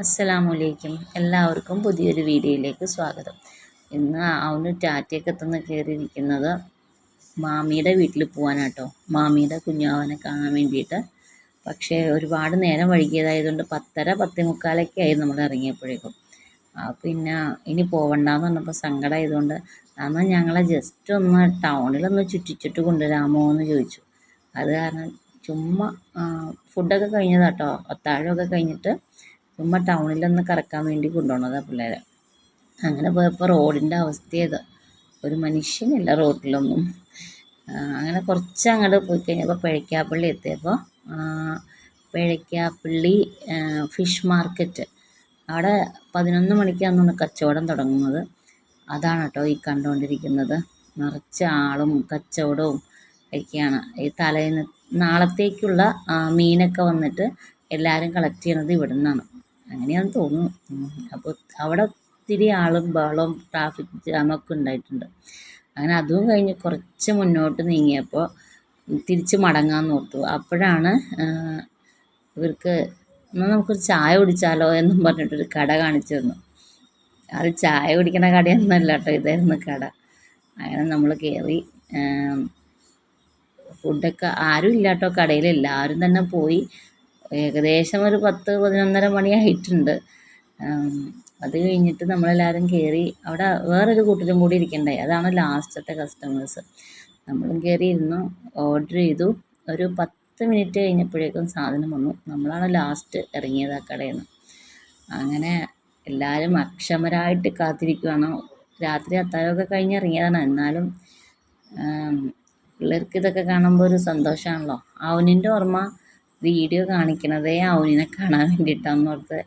അസ്സലാമലൈക്കും എല്ലാവർക്കും പുതിയൊരു വീഡിയോയിലേക്ക് സ്വാഗതം. ഇന്ന് അവന് ടാറ്റയൊക്കെ തന്ന് കയറിയിരിക്കുന്നത് മാമിയുടെ വീട്ടിൽ പോകാനാട്ടോ മാമിയുടെ കുഞ്ഞാവനെ കാണാൻ വേണ്ടിയിട്ട്. പക്ഷേ ഒരുപാട് നേരം വൈകിയതായതുകൊണ്ട് പത്തര പത്തേ മുക്കാലൊക്കെ ആയി നമ്മൾ ഇറങ്ങിയപ്പോഴേക്കും. പിന്നെ ഇനി പോവണ്ടെന്ന് പറഞ്ഞപ്പോൾ സങ്കടമായതുകൊണ്ട് കാരണം ഞങ്ങളെ ജസ്റ്റ് ഒന്ന് ടൗണിലൊന്ന് ചുറ്റിച്ചിട്ട് കൊണ്ടുവരാമോ? എന്ന് ചോദിച്ചു. അത് കാരണം ചുമ്മാ ഫുഡൊക്കെ കഴിഞ്ഞതാട്ടോ. അത്താഴമൊക്കെ കഴിഞ്ഞിട്ട് ചുമ്മാ ടൗണിലൊന്ന് കറക്കാൻ വേണ്ടി കൊണ്ടുപോണതാ പിള്ളേരെ. അങ്ങനെ പോയപ്പോൾ റോഡിന്റെ അവസ്ഥയത്. ഒരു മനുഷ്യനില്ല റോഡിലൊന്നും അങ്ങനെ കുറച്ച് അങ്ങോട്ട് പോയി കഴിഞ്ഞപ്പോൾ പിഴയ്ക്കാപ്പള്ളി എത്തിയപ്പോൾ പിഴയ്ക്കാപ്പള്ളി ഫിഷ് മാർക്കറ്റ്. അവിടെ പതിനൊന്ന് മണിക്കാണ് കച്ചവടം തുടങ്ങുന്നത്. അതാണ് കേട്ടോ ഈ കണ്ടുകൊണ്ടിരിക്കുന്നത് നിറച്ച ആളും കച്ചവടവും ഒക്കെയാണ്. ഈ തലേന്ന് നാളത്തേക്കുള്ള മീനൊക്കെ വന്നിട്ട് എല്ലാവരും കളക്ട് ചെയ്യണത് ഇവിടെ നിന്നാണ് അങ്ങനെയാണെന്ന് തോന്നുന്നു. അപ്പോൾ അവിടെ ഒത്തിരി ആളും ബഹളവും ട്രാഫിക് ജാമൊക്കെ ഉണ്ടായിട്ടുണ്ട്. അങ്ങനെ അതും കഴിഞ്ഞ് കുറച്ച് മുന്നോട്ട് നീങ്ങിയപ്പോൾ തിരിച്ച് മടങ്ങാൻ ഓർത്തു അപ്പോഴാണ് ഇവർക്ക് എന്നാൽ നമുക്കൊരു ചായ കുടിച്ചാലോ എന്നും പറഞ്ഞിട്ടൊരു കട കാണിച്ചു തന്നു. അത് ചായ കുടിക്കണ കടയൊന്നുമല്ല കേട്ടോ ഇതായിരുന്നു കട. അങ്ങനെ നമ്മൾ കയറി ഫുഡൊക്കെ ആരും ഇല്ല കേട്ടോ കടയിൽ എല്ലാവരും തന്നെ പോയി. ഏകദേശം ഒരു പത്ത് പതിനൊന്നര മണിയായിട്ടുണ്ട്. അത് കഴിഞ്ഞിട്ട് നമ്മളെല്ലാവരും കയറി അവിടെ വേറൊരു കൂട്ടരും കൂടി ഇരിക്കണ്ടായി അതാണ് ലാസ്റ്റത്തെ കസ്റ്റമേഴ്സ് നമ്മളും കയറി ഇരുന്നു ഓർഡർ ചെയ്തു. ഒരു പത്ത് മിനിറ്റ് കഴിഞ്ഞപ്പോഴേക്കും സാധനം വന്നു. നമ്മളാണ് ലാസ്റ്റ് ഇറങ്ങിയത് ആ കടയിൽ നിന്ന് അങ്ങനെ എല്ലാവരും അക്ഷമരായിട്ട് കാത്തിരിക്കുകയാണ് രാത്രി അത്താഴമൊക്കെ കഴിഞ്ഞ് ഇറങ്ങിയതാണ്. എന്നാലും പിള്ളേർക്ക് ഇതൊക്കെ കാണുമ്പോൾ ഒരു സന്തോഷമാണല്ലോ അവനിന്റെ ഓർമ്മ വീഡിയോ കാണിക്കണതേ അവനിനെ കാണാൻ വേണ്ടിയിട്ടാണെന്ന് ഓർത്ത്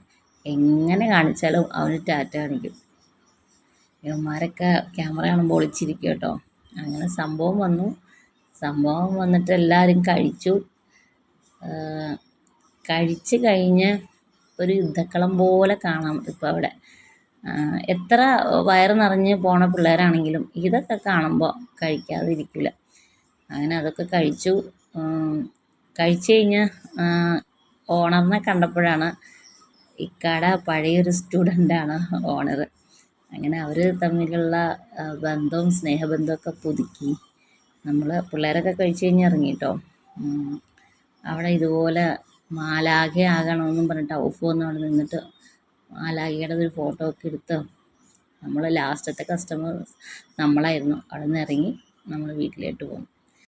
എങ്ങനെ കാണിച്ചാലും അവന് ടാറ്റ കാണിക്കും. ഇവന്മാരൊക്കെ ക്യാമറ കാണുമ്പോൾ ഒളിച്ചിരിക്കും കേട്ടോ. അങ്ങനെ സംഭവം വന്നു. സംഭവം വന്നിട്ട് എല്ലാവരും കഴിച്ചു. കഴിച്ച് കഴിഞ്ഞ് ഒരു യുദ്ധക്കളം പോലെ കാണാം ഇപ്പോൾ അവിടെ. എത്ര വയറ് നിറഞ്ഞ് പോണ പിള്ളേരാണെങ്കിലും ഇതൊക്കെ കാണുമ്പോൾ കഴിക്കാതിരിക്കില്ല അങ്ങനെ അതൊക്കെ കഴിച്ചു. കഴിച്ചു കഴിഞ്ഞ് ഓണറിനെ കണ്ടപ്പോഴാണ് ഇക്കാട പഴയൊരു സ്റ്റുഡന്റാണ് ഓണർ അങ്ങനെ അവർ തമ്മിലുള്ള ബന്ധവും സ്നേഹബന്ധമൊക്കെ പുതുക്കി. നമ്മൾ പിള്ളേരൊക്കെ കഴിച്ചു കഴിഞ്ഞ് ഇറങ്ങി കേട്ടോ അവിടെ ഇതുപോലെ മാലാഖ ആകണമെന്നും പറഞ്ഞിട്ട് ഔഫ് വന്ന് അവിടെ നിന്നിട്ട് മാലാഖയുടെ ഒരു ഫോട്ടോ ഒക്കെ എടുത്ത് നമ്മൾ ലാസ്റ്റത്തെ കസ്റ്റമർ നമ്മളായിരുന്നു. അവിടെ നിന്ന് ഇറങ്ങി നമ്മൾ വീട്ടിലോട്ട് പോകും